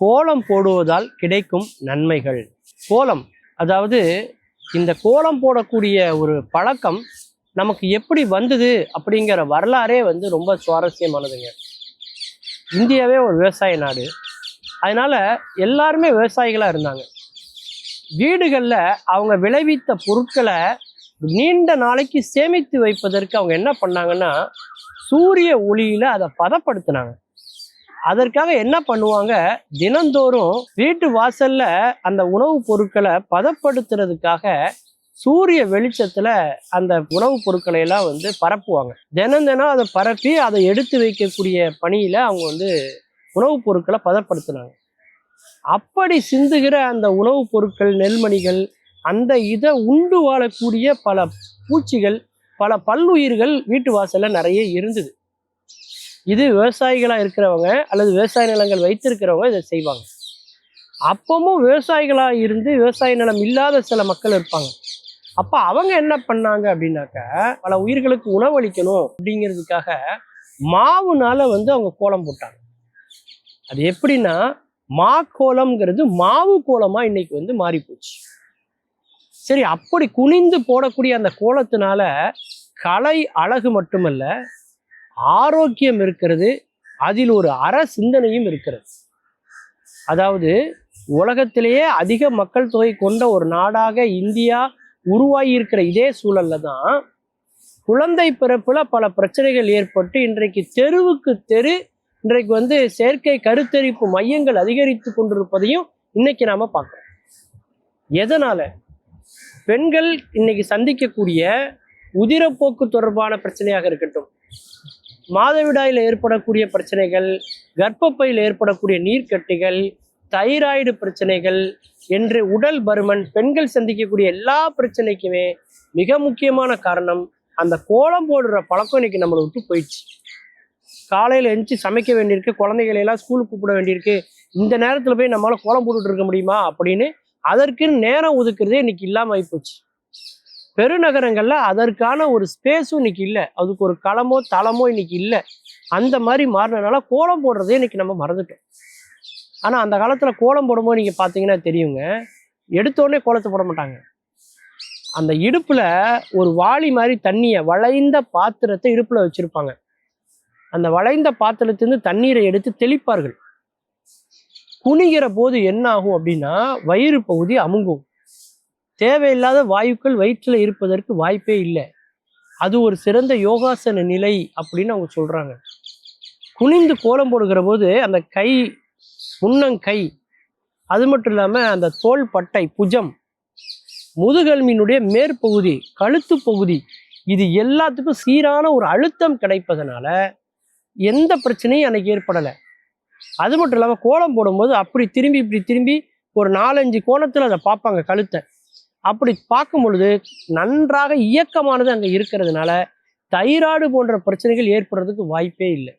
கோலம் போடுவதால் கிடைக்கும் நன்மைகள். கோலம் அதாவது இந்த கோலம் போடக்கூடிய ஒரு பழக்கம் நமக்கு எப்படி வந்தது அப்படிங்கிற வரலாறே வந்து ரொம்ப சுவாரஸ்யமானதுங்க. இந்தியாவே ஒரு விவசாய நாடு. அதனால் எல்லாருமே விவசாயிகளாக இருந்தாங்க. வீடுகளில் அவங்க விளைவித்த பொருட்களை நீண்ட நாளைக்கு சேமித்து வைப்பதற்கு அவங்க என்ன பண்ணாங்கன்னா சூரிய ஒளியில் அதை பதப்படுத்தினாங்க. அதற்காக என்ன பண்ணுவாங்க? தினந்தோறும் வீட்டு வாசல்ல அந்த உணவுப் பொருட்களை பதப்படுத்துறதுக்காக சூரிய வெளிச்சத்துல அந்த உணவுப் பொருட்களை எல்லாம் வந்து பரப்புவாங்க. தினம் தினம் அதை பரப்பி அதை எடுத்து வைக்கக்கூடிய பணியில அவங்க வந்து உணவுப் பொருட்களை பதப்படுத்தினாங்க அப்படி சிந்துகிற அந்த உணவுப் பொருட்கள் நெல்மணிகள் அந்த இதை உண்டு வாழக்கூடிய பல பூச்சிகள் பல பல்லுயிர்கள் வீட்டு வாசல்ல நிறைய இருந்தது. இது விவசாயிகளாக இருக்கிறவங்க அல்லது விவசாய நிலங்கள் வைத்திருக்கிறவங்க இதை செய்வாங்க. அப்பவும் விவசாயிகளாக இருந்து விவசாய நிலம் இல்லாத சில மக்கள் இருப்பாங்க. அப்போ அவங்க என்ன பண்ணாங்க அப்படின்னாக்க பல உயிர்களுக்கு உணவளிக்கணும் அப்படிங்கிறதுக்காக மாவுனால வந்து அவங்க கோலம் போட்டாங்க. அது எப்படின்னா மா கோலம்ங்கிறது மாவு கோலமா இன்னைக்கு வந்து மாறி போச்சு சரி அப்படி குனிந்து போடக்கூடிய அந்த கோலத்தினால கலை அழகு மட்டுமல்ல ஆரோக்கியம் இருக்கிறது அதில் ஒரு அற சிந்தனையும் இருக்கிறது. அதாவது உலகத்திலேயே அதிக மக்கள் தொகை கொண்ட ஒரு நாடாக இந்தியா உருவாகி இருக்கிற இதே சூழல்ல தான் குழந்தை பிறப்புல பல பிரச்சனைகள் ஏற்பட்டு இன்றைக்கு தெருவுக்கு தெரு இன்றைக்கு வந்து செயற்கை கருத்தரிப்பு மையங்கள் அதிகரித்து கொண்டிருப்பதையும் இன்னைக்கு நாம பார்க்கிறோம். எதனால? பெண்கள் இன்னைக்கு சந்திக்கக்கூடிய உதிரப்போக்கு தொடர்பான பிரச்சனையாக இருக்கட்டும். மாதவிடாயில் ஏற்படக்கூடிய பிரச்சனைகள் கர்ப்பப்பையில் ஏற்படக்கூடிய நீர்க்கட்டிகள் தைராய்டு பிரச்சனைகள் என்று உடல் பருமன் பெண்கள் சந்திக்கக்கூடிய எல்லா பிரச்சனைக்குமே மிக முக்கியமான காரணம் அந்த கோலம் போடுற பழக்கம் இன்னைக்கு நம்மளை விட்டு போயிடுச்சு. காலையில் எழுந்துச்சு சமைக்க வேண்டியிருக்கு குழந்தைகளையெல்லாம் ஸ்கூலுக்கு கூப்பிட வேண்டியிருக்கு இந்த நேரத்தில் போய் நம்மளால் கோலம் போட்டுட்டு இருக்க முடியுமா அப்படின்னு அதற்குன்னு நேரம் ஒதுக்குறதே இன்னைக்கு இல்லாமல் ஆகிப்போச்சு பெருநகரங்களில் அதற்கான ஒரு ஸ்பேஸும் இன்னைக்கு இல்லை. அதுக்கு ஒரு களமோ தளமோ இன்னைக்கு இல்லை. அந்த மாதிரி மாறினதுனால கோலம் போடுறதே இன்னைக்கு நம்ம மறந்துட்டோம். ஆனால் அந்த காலத்தில் கோலம் போடும்போது நீங்கள் பார்த்தீங்கன்னா தெரியுங்க எடுத்தோடனே கோலத்தை போட மாட்டாங்க. அந்த இடுப்பில் ஒரு வாளி மாதிரி தண்ணியை வளைந்த பாத்திரத்தை இடுப்பில் வச்சுருப்பாங்க. அந்த வளைந்த பாத்திரத்திலிருந்து தண்ணீரை எடுத்து தெளிப்பார்கள். குனிகிற போது என்ன ஆகும் அப்படின்னா வயிறு பகுதி அமுங்கும். தேவையில்லாத வாயுக்கள் வயிற்றில் இருப்பதற்கு வாய்ப்பே இல்லை. அது ஒரு சிறந்த யோகாசன நிலை அப்படின்னு அவங்க சொல்கிறாங்க குனிந்து கோலம் போடுகிற போது அந்த கை முன்னங்கை அது மட்டும் இல்லாமல் அந்த தோல் பட்டை புஜம் முதுகெலும்பினுடைய மேற்பகுதி கழுத்து பகுதி இது எல்லாத்துக்கும் சீரான ஒரு அழுத்தம் கிடைப்பதனால எந்த பிரச்சனையும் எனக்கு ஏற்படலை. அது மட்டும் இல்லாமல் கோலம் போடும்போது அப்படி திரும்பி இப்படி திரும்பி ஒரு நாலஞ்சு கோணத்தில் அதை பார்ப்பாங்க கழுத்தை. அப்படி பார்க்கும் பொழுது நன்றாக இயக்கமானது அங்கே இருக்கிறதுனால தைராய்டு போன்ற பிரச்சனைகள் ஏற்படுறதுக்கு வாய்ப்பே இல்லை.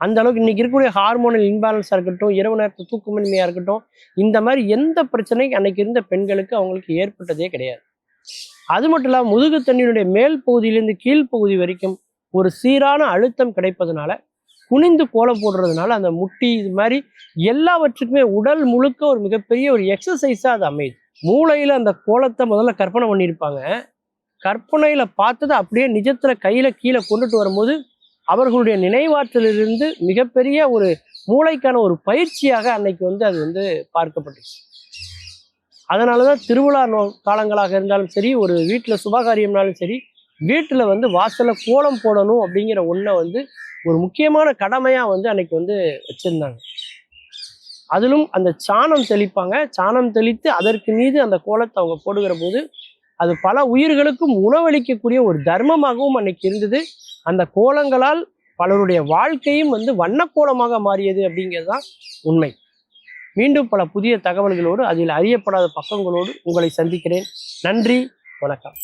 அந்த அளவுக்கு இன்னைக்கு இருக்கக்கூடிய ஹார்மோனல் இன்பேலன்ஸாக இருக்கட்டும் இரவு நேரத்து தூக்கமின்மையாக இருக்கட்டும் இந்த மாதிரி எந்த பிரச்சனையும் அன்னைக்கு இருந்த பெண்களுக்கு அவங்களுக்கு ஏற்பட்டதே கிடையாது. அது மட்டும் இல்லாமல் முதுகு தண்ணியினுடைய மேல் பகுதியிலேருந்து கீழ்ப்பகுதி வரைக்கும் ஒரு சீரான அழுத்தம் கிடைப்பதனால குனிந்து கோலம் போடுறதுனால அந்த முட்டி இது மாதிரி எல்லாவற்றுக்குமே உடல் முழுக்க ஒரு மிகப்பெரிய ஒரு எக்ஸசைஸாக அது அமையுது. மூளையில் அந்த கோலத்தை முதல்ல கற்பனை பண்ணியிருப்பாங்க. கற்பனையில் பார்த்ததை அப்படியே நிஜத்தில் கையில் கீழே கொண்டுட்டு வரும்போது அவர்களுடைய நினைவாற்றலிருந்து மிகப்பெரிய ஒரு மூளைக்கான ஒரு பயிற்சியாக அன்னைக்கு வந்து அது வந்து பார்க்கப்பட்டுச்சு. அதனால தான் திருவிழா நோ காலங்களாக இருந்தாலும் சரி ஒரு வீட்டில் சுபகாரியம்னாலும் சரி வீட்டில் வந்து வாசலில் கோலம் போடணும் அப்படிங்கிற ஒன்றை வந்து ஒரு முக்கியமான கடமையாக வந்து அன்னைக்கு வந்து வச்சுருந்தாங்க. அதிலும் அந்த சாணம் தெளிப்பாங்க. சாணம் தெளித்து அதற்கு மீது அந்த கோலத்தை அவங்க போடுகிற போது அது பல உயிர்களுக்கும் உணவளிக்கக்கூடிய ஒரு தர்மமாகவும் அன்னைக்கு இருந்தது. அந்த கோலங்களால் பலருடைய வாழ்க்கையும் வந்து வண்ணக்கோலமாக மாறியது அப்படிங்கிறது தான் உண்மை. மீண்டும் பல புதிய தகவல்களோடு அதில் அறியப்படாத பக்கங்களோடு உங்களை சந்திக்கிறேன். நன்றி வணக்கம்.